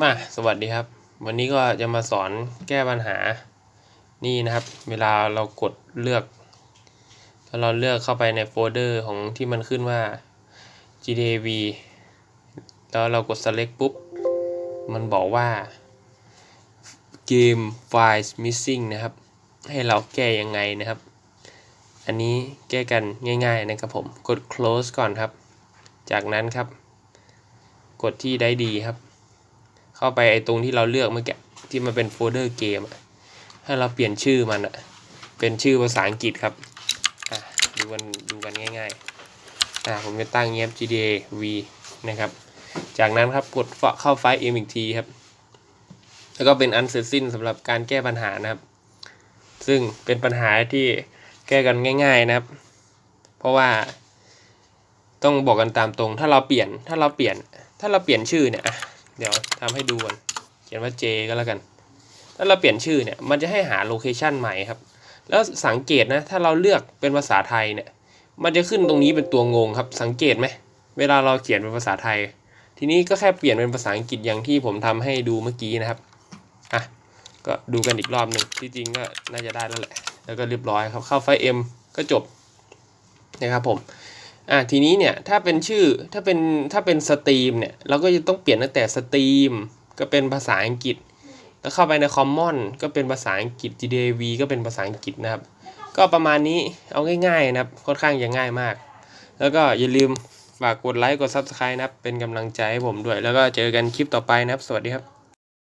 มาสวัสดีครับ วันนี้ก็จะมาสอนแก้ปัญหานี่นะครับ เวลาเรากดเลือกถ้าเราเลือกเข้าไปในโฟลเดอร์ของที่มันขึ้นว่า g d v แล้วเรากด select ปุ๊บ มันบอกว่า game files missing นะครับ ให้เราแก้ยังไงนะครับ อันนี้แก้กันง่ายๆนะครับผมกด close ก่อนครับ จากนั้นครับ กดที่ได้ดีครับ เข้าไปไอ้ตรงที่เราเลือกเมื่อกี้ที่มันเป็นโฟลเดอร์เกมให้เราเปลี่ยนชื่อมันอะเป็นชื่อภาษาอังกฤษครับดูกันดูกันง่ายๆอะผมจะตั้งเงียบ GTA V นะครับ จากนั้นครับกดเข้าไฟล์ m อีกทีครับ แล้วก็เป็นอันเสร็จสิ้นสำหรับการแก้ปัญหานะครับ ซึ่งเป็นปัญหาที่แก้กันง่าย ๆนะครับ เพราะว่าต้องบอกกันตามตรง ถ้าเราเปลี่ยนถ้าเราเปลี่ยนถ้าเราเปลี่ยนชื่อเนี่ย เดี๋ยวทำให้ดูก่อนเขียนว่า J ก็แล้วกัน ถ้าเราเปลี่ยนชื่อเนี่ย มันจะให้หาโลเคชันใหม่ครับ แล้วสังเกตนะ ถ้าเราเลือกเป็นภาษาไทยเนี่ย มันจะขึ้นตรงนี้เป็นตัวงงครับ สังเกตไหม เวลาเราเขียนเป็นภาษาไทย ทีนี้ก็แค่เปลี่ยนเป็นภาษาอังกฤษอย่างที่ผมทำให้ดูเมื่อกี้นะครับ อะ ก็ดูกันอีกรอบหนึ่งที่จริงก็น่าจะได้แล้วแหละ แล้วก็เรียบร้อยครับ เข้าไฟล์ M ก็จบนะครับผม อะทีนี้เนี่ยถ้าเป็นชื่อถ้าเป็นถ้าเป็นสตรีมเนี่ยเราก็จะต้องเปลี่ยนตั้งแต่สตรีมก็เป็นภาษาอังกฤษ แล้วเข้าไปใน Common ก็เป็นภาษาอังกฤษ GDAV ก็เป็นภาษาอังกฤษนะครับ ก็ประมาณนี้เอาง่ายๆนะครับค่อนข้างจะง่ายมาก แล้วก็อย่าลืมฝากกดไลค์กด Subscribe นะครับเป็นกำลังใจให้ผมด้วย แล้วก็เจอกันคลิปต่อไปนะครับ สวัสดีครับ